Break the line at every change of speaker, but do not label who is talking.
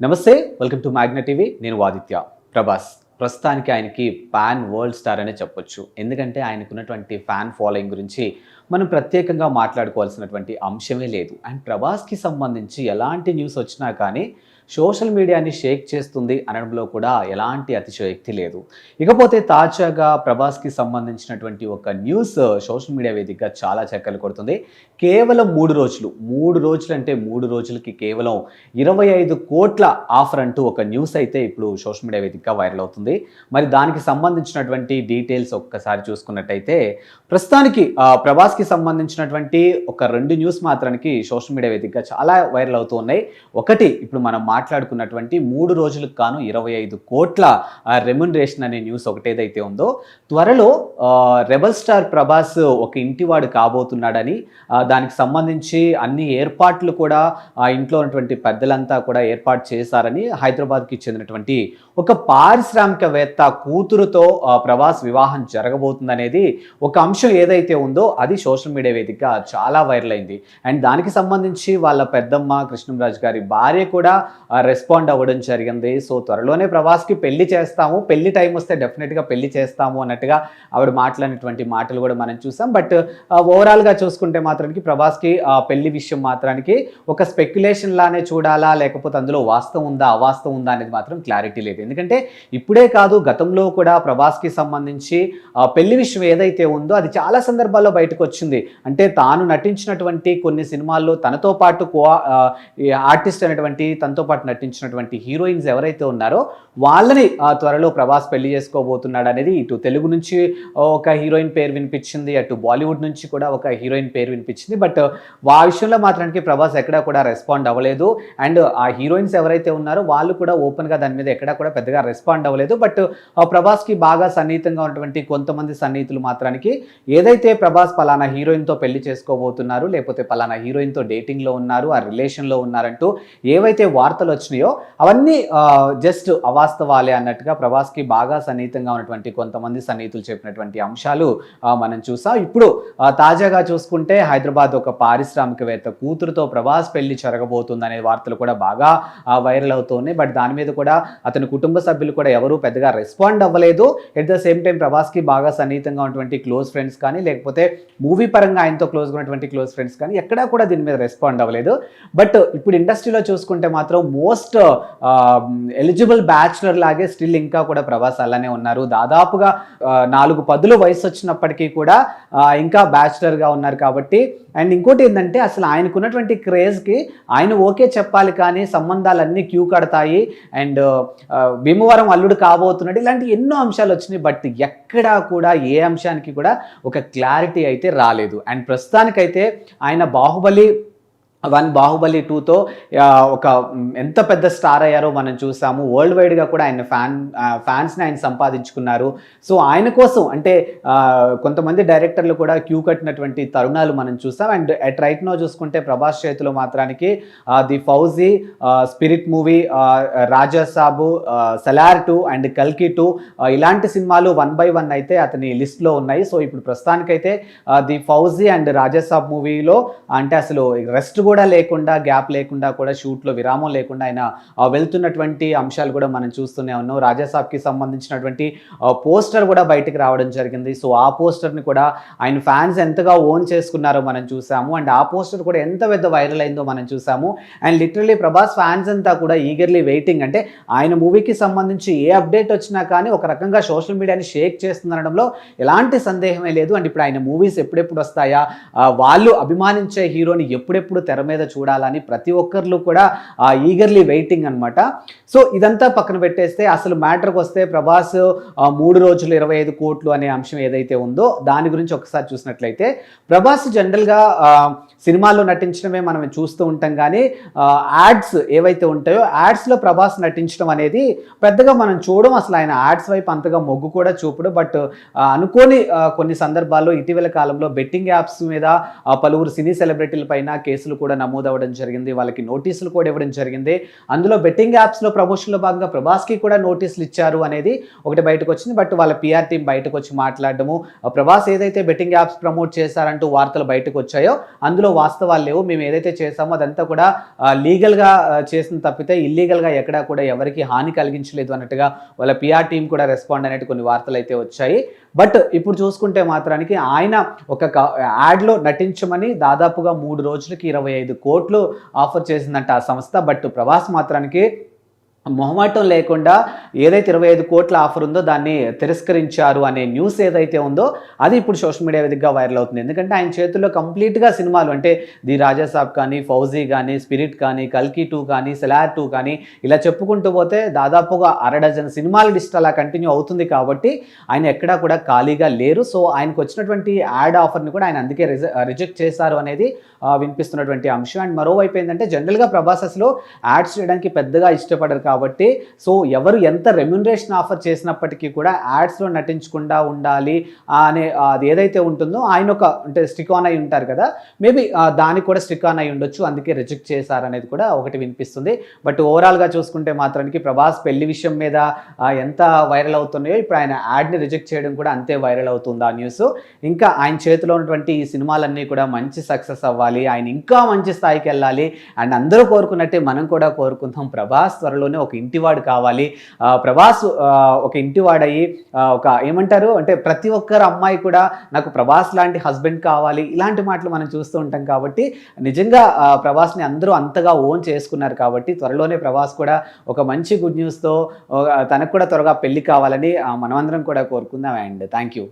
నమస్తే welcome to Magna TV. నేను వాదిత్య ప్రభాస్ ప్రస్తుతానికి ఆయనకి ఫ్యాన్ వరల్డ్ స్టార్ అనే చెప్పొచ్చు. ఎందుకంటే ఆయనకున్నటువంటి ఫ్యాన్ ఫాలోయింగ్ గురించి మనం ప్రత్యేకంగా మాట్లాడుకోవాల్సినటువంటి అంశమే లేదు. అండ్ ప్రభాస్కి సంబంధించి ఎలాంటి న్యూస్ వచ్చినా కానీ సోషల్ మీడియాని షేక్ చేస్తుంది అనడంలో కూడా ఎలాంటి అతిశయోక్తి లేదు. ఇకపోతే తాజాగా ప్రభాస్కి సంబంధించినటువంటి ఒక న్యూస్ సోషల్ మీడియా వేదికగా చాలా చక్కలు కొడుతుంది. కేవలం మూడు రోజులు మూడు రోజులు అంటే మూడు రోజులకి కేవలం ఇరవై ఐదు కోట్ల ఆఫర్ అంటూ ఒక న్యూస్ అయితే ఇప్పుడు సోషల్ మీడియా వేదికగా వైరల్ అవుతుంది. మరి దానికి సంబంధించినటువంటి డీటెయిల్స్ ఒక్కసారి చూసుకున్నట్టయితే ప్రస్తుతానికి ప్రభాస్కి సంబంధించినటువంటి ఒక రెండు న్యూస్ మాత్రానికి సోషల్ మీడియా వేదికగా చాలా వైరల్ అవుతూ ఉన్నాయి. ఒకటి ఇప్పుడు మనం మాట్లాడుకున్నటువంటి మూడు రోజులకు కాను ఇరవై ఐదు కోట్ల రెమ్యునరేషన్ అనే న్యూస్ ఒకటేదైతే ఉందో త్వరలో రెబల్ స్టార్ ప్రభాస్ ఒక ఇంటివాడు కాబోతున్నాడని దానికి సంబంధించి అన్ని ఏర్పాట్లు కూడా ఆ ఇంట్లో ఉన్నటువంటి పెద్దలంతా కూడా ఏర్పాటు చేశారని హైదరాబాద్కి చెందినటువంటి ఒక పారిశ్రామికవేత్త కూతురుతో ప్రభాస్ వివాహం జరగబోతుందనేది ఒక అంశం ఏదైతే ఉందో అది సోషల్ మీడియా వేదికగా చాలా వైరల్ అయింది. అండ్ దానికి సంబంధించి వాళ్ళ పెద్దమ్మ కృష్ణంరాజు గారి భార్య కూడా రెస్పాండ్ అవ్వడం జరిగింది. సో త్వరలోనే ప్రభాస్కి పెళ్ళి చేస్తాము. పెళ్ళి టైం వస్తే డెఫినెట్గా పెళ్ళి చేస్తాము అన్నట్టుగా ఆవిడ మాట్లాడినటువంటి మాటలు కూడా మనం చూసాం. బట్ ఓవరాల్గా చూసుకుంటే మాత్రానికి ప్రభాస్కి పెళ్ళి విషయం మాత్రానికి ఒక స్పెక్యులేషన్ లానే చూడాలా? లేకపోతే అందులో వాస్తవం ఉందా? అవాస్తవం ఉందా? అనేది మాత్రం క్లారిటీ లేదు. ఎందుకంటే ఇప్పుడే కాదు గతంలో కూడా ప్రభాస్కి సంబంధించి పెళ్ళి విషయం ఏదైతే ఉందో అది చాలా సందర్భాల్లో బయటకు వచ్చింది. అంటే తాను నటించినటువంటి కొన్ని సినిమాల్లో తనతో పాటు కో ఆర్టిస్ట్ అనేటువంటి తనతో పాటు నటించినటువంటి హీరోయిన్స్ ఎవరైతే ఉన్నారో వాళ్ళని ఆ, త్వరలో ప్రభాస్ పెళ్ళి చేసుకోబోతున్నాడు అనేది ఇటు తెలుగు నుంచి ఒక హీరోయిన్ పేరు వినిపించింది అటు బాలీవుడ్ నుంచి కూడా ఒక హీరోయిన్ పేరు వినిపించింది. బట్ ఆ విషయంలో మాత్రానికి ప్రభాస్ ఎక్కడా కూడా రెస్పాండ్ అవ్వలేదు. అండ్ ఆ హీరోయిన్స్ ఎవరైతే ఉన్నారో వాళ్ళు కూడా ఓపెన్గా దాని మీద ఎక్కడా కూడా పెద్దగా రెస్పాండ్ అవ్వలేదు. బట్ ప్రభాస్కి బాగా సన్నిహితంగా ఉన్నటువంటి కొంతమంది సన్నిహితులు మాత్రానికి ఏదైతే ప్రభాస్ పలానా హీరోయిన్తో పెళ్ళి చేసుకోబోతున్నారు లేకపోతే పలానా హీరోయిన్తో డేటింగ్లో ఉన్నారు ఆ రిలేషన్లో ఉన్నారంటూ ఏవైతే వార్తలు వచ్చినాయో అవన్నీ జస్ట్ అవాస్తవాలే అన్నట్టుగా ప్రభాస్కి బాగా సన్నిహితంగా ఉన్నటువంటి కొంతమంది సన్నిహితులు చెప్పినటువంటి అంశాలు మనం చూసాం. ఇప్పుడు తాజాగా చూసుకుంటే హైదరాబాద్ ఒక పారిశ్రామికవేత్త కూతురుతో ప్రభాస్ పెళ్ళి జరగబోతుంది అనే వార్తలు కూడా బాగా వైరల్ అవుతున్నాయి బట్ దాని మీద కూడా అతని కుటుంబ సభ్యులు కూడా ఎవరు పెద్దగా రెస్పాండ్ అవ్వలేదు. ఎట్ ద సేమ్ టైం ప్రభాస్కి బాగా సన్నిహితంగా ఉన్నటువంటి క్లోజ్ ఫ్రెండ్స్ కానీ లేకపోతే మూవీ పరంగా ఆయనతో క్లోజ్గా ఉన్నటువంటి క్లోజ్ ఫ్రెండ్స్ కానీ ఎక్కడా కూడా దీని మీద రెస్పాండ్ అవ్వలేదు. బట్ ఇప్పుడు ఇండస్ట్రీలో చూసుకుంటే మాత్రం మోస్ట్ ఎలిజిబుల్ బ్యాచులర్ లాగే స్టిల్ ఇంకా కూడా ప్రభాస్ అలానే ఉన్నారు. దాదాపుగా uh, నాలుగు పదులు వయసు వచ్చినప్పటికీ కూడా uh, ఇంకా బ్యాచులర్గా ఉన్నారు కాబట్టి అండ్ ఇంకోటి ఏంటంటే అసలు ఆయనకున్నటువంటి క్రేజ్కి ఆయన ఓకే చెప్పాలి కానీ సంబంధాలన్నీ క్యూ కడతాయి. అండ్ uh, భీమవరం అల్లుడు కాబోతున్నాడు. ఇలాంటి ఎన్నో అంశాలు వచ్చినాయి. బట్ ఎక్కడా కూడా ఏ అంశానికి కూడా ఒక క్లారిటీ అయితే రాలేదు. అండ్ ప్రస్తుతానికైతే ఆయన బాహుబలి వన్ బాహుబలి టూతో ఒక ఎంత పెద్ద స్టార్ అయ్యారో మనం చూసాము. వరల్డ్ వైడ్గా కూడా ఆయన ఫ్యాన్ ఫ్యాన్స్ని ఆయన సంపాదించుకున్నారు. సో ఆయన కోసం అంటే కొంతమంది డైరెక్టర్లు కూడా క్యూ కట్టినటువంటి తరుణాలు మనం చూసాం. అండ్ అట్ రైట్ నో చూసుకుంటే ప్రభాస్ చేతిలో మాత్రానికి the Fauji spirit movie Raja Saab Salaar Salaar two and కల్కి టూ ఇలాంటి సినిమాలు వన్ బై వన్ అయితే అతని లిస్ట్లో ఉన్నాయి. సో ఇప్పుడు ప్రస్తుతానికైతే ది ఫౌజీ అండ్ రాజాసాబ్ మూవీలో అంటే అసలు రెస్ట్ కూడా లేకుండా గ్యాప్ లేకుండా కూడా షూట్లో విరామం లేకుండా ఆయన వెళ్తున్నటువంటి అంశాలు కూడా మనం చూస్తూనే ఉన్నాం. రాజాసాబ్కి సంబంధించినటువంటి పోస్టర్ కూడా బయటకు రావడం జరిగింది. సో ఆ పోస్టర్ని కూడా ఆయన ఫ్యాన్స్ ఎంతగా ఓన్ చేసుకున్నారో మనం చూసాము. అండ్ ఆ పోస్టర్ కూడా ఎంత పెద్ద వైరల్ అయిందో మనం చూసాము. అండ్ లిటరలీ ప్రభాస్ ఫ్యాన్స్ అంతా కూడా ఈగర్లీ వెయిటింగ్. అంటే ఆయన మూవీకి సంబంధించి ఏ అప్డేట్ వచ్చినా కానీ ఒక రకంగా సోషల్ మీడియాని షేక్ చేస్తుందనడంలో ఎలాంటి సందేహమే లేదు. అండ్ ఇప్పుడు ఆయన మూవీస్ ఎప్పుడెప్పుడు వస్తాయా? వాళ్ళు అభిమానించే హీరోని ఎప్పుడెప్పుడు తెర మీద చూడాలని ప్రతి ఒక్కరు కూడా ఈగర్లీ వెయిటింగ్ అనమాట సో ఇదంతా పక్కన పెట్టేస్తే అసలు మ్యాటర్కి వస్తే ప్రభాస్ మూడు రోజులు ఇరవై ఐదు కోట్లు అనే అంశం ఏదైతే ఉందో దాని గురించి ఒకసారి చూసినట్లయితే ప్రభాస్ జనరల్గా సినిమాల్లో నటించడమే మనం చూస్తూ ఉంటాం కానీ యాడ్స్ ఏవైతే ఉంటాయో యాడ్స్లో ప్రభాస్ నటించడం అనేది పెద్దగా మనం చూడడం అసలు ఆయన యాడ్స్ వైపు అంతగా మొగ్గు కూడా చూపడు. బట్ అనుకోని కొన్ని సందర్భాల్లో ఇటీవల కాలంలో బెట్టింగ్ యాప్స్ మీద పలువురు సినీ సెలబ్రిటీల పైన కేసులు కూడా కూడా నమోదవ్వడం జరిగింది. వాళ్ళకి నోటీసులు కూడా ఇవ్వడం జరిగింది. అందులో బెట్టింగ్ యాప్స్లో ప్రమోషన్లో భాగంగా ప్రభాస్కి కూడా నోటీసులు ఇచ్చారు అనేది ఒకటి బయటకు వచ్చింది. బట్ వాళ్ళ పిఆర్ టీం బయటకు వచ్చి మాట్లాడడము ప్రభాస్ ఏదైతే బెట్టింగ్ యాప్స్ ప్రమోట్ చేశారంటూ వార్తలు బయటకు వచ్చాయో అందులో వాస్తవాలు లేవు. మేము ఏదైతే చేసామో అదంతా కూడా లీగల్గా చేసిన తప్పితే ఇల్లీగల్గా ఎక్కడా కూడా ఎవరికి హాని కలిగించలేదు అన్నట్టుగా వాళ్ళ పిఆర్ టీం కూడా రెస్పాండ్ అనేటి కొన్ని వార్తలు అయితే వచ్చాయి. బట్ ఇప్పుడు చూసుకుంటే మాత్రానికి ఆయన ఒక యాడ్లో నటించమని దాదాపుగా మూడు రోజులకి ఇరవై ఐదు కోట్లు ఆఫర్ చేసిందంట ఆ సంస్థ. బట్ ప్రభాస్ మాత్రానికి మొహమాటం లేకుండా ఏదైతే ఇరవై ఐదు కోట్ల ఆఫర్ ఉందో దాన్ని తిరస్కరించారు అనే న్యూస్ ఏదైతే ఉందో అది ఇప్పుడు సోషల్ మీడియా వేదికగా వైరల్ అవుతుంది. ఎందుకంటే ఆయన చేతుల్లో కంప్లీట్గా సినిమాలు అంటే ది రాజా సాబ్ కానీ ఫౌజీ కానీ స్పిరిట్ కానీ కల్కి టూ కానీ సెలార్ టూ కానీ ఇలా చెప్పుకుంటూ పోతే దాదాపుగా అర డజన్ సినిమాల లిస్ట్ అలా కంటిన్యూ అవుతుంది కాబట్టి ఆయన ఎక్కడా కూడా ఖాళీగా లేరు. సో ఆయనకు వచ్చినటువంటి యాడ్ ఆఫర్ని కూడా ఆయన అందుకే రిజెక్ట్ చేశారు అనేది వినిపిస్తున్నటువంటి అంశం. అండ్ మరోవైపు ఏంటంటే జనరల్గా ప్రభాస్ అసలు యాడ్స్ చేయడానికి పెద్దగా ఇష్టపడరు కాబట్టి కాబట్టి సో ఎవరు ఎంత రెమ్యునరేషన్ ఆఫర్ చేసినప్పటికీ కూడా యాడ్స్లో నటించకుండా ఉండాలి అనే అది ఏదైతే ఉంటుందో ఆయన ఒక అంటే స్టిక్ ఆన్ అయి ఉంటారు కదా మేబీ దానికి కూడా స్టిక్ ఆన్ అయి ఉండొచ్చు అందుకే రిజెక్ట్ చేశారనేది కూడా ఒకటి వినిపిస్తుంది. బట్ ఓవరాల్గా చూసుకుంటే మాత్రానికి ప్రభాస్ పెళ్ళి విషయం మీద ఎంత వైరల్ అవుతున్నాయో ఇప్పుడు ఆయన యాడ్ని రిజెక్ట్ చేయడం కూడా అంతే వైరల్ అవుతుంది ఆ న్యూస్ ఇంకా ఆయన చేతిలో ఉన్నటువంటి ఈ సినిమాలన్నీ కూడా మంచి సక్సెస్ అవ్వాలి ఆయన ఇంకా మంచి స్థాయికి వెళ్ళాలి అండ్ అందరూ కోరుకున్నట్టే మనం కూడా కోరుకుందాం. ప్రభాస్ త్వరలోనే ఒక ఇంటివాడు కావాలి. ప్రభాస్ ఒక ఇంటివాడయ్యి ఒక ఏమంటారు? అంటే ప్రతి ఒక్కరు అమ్మాయి కూడా నాకు ప్రభాస్ లాంటి హస్బెండ్ కావాలి. ఇలాంటి మాటలు మనం చూస్తూ ఉంటాం కాబట్టి నిజంగా ప్రభాస్ని అందరూ అంతగా ఓన్ చేసుకున్నారు కాబట్టి త్వరలోనే ప్రభాస్ కూడా ఒక మంచి గుడ్ న్యూస్తో తనకు కూడా త్వరగా పెళ్ళి కావాలని మనమందరం కూడా కోరుకుందాం అండ్ థ్యాంక్ యూ.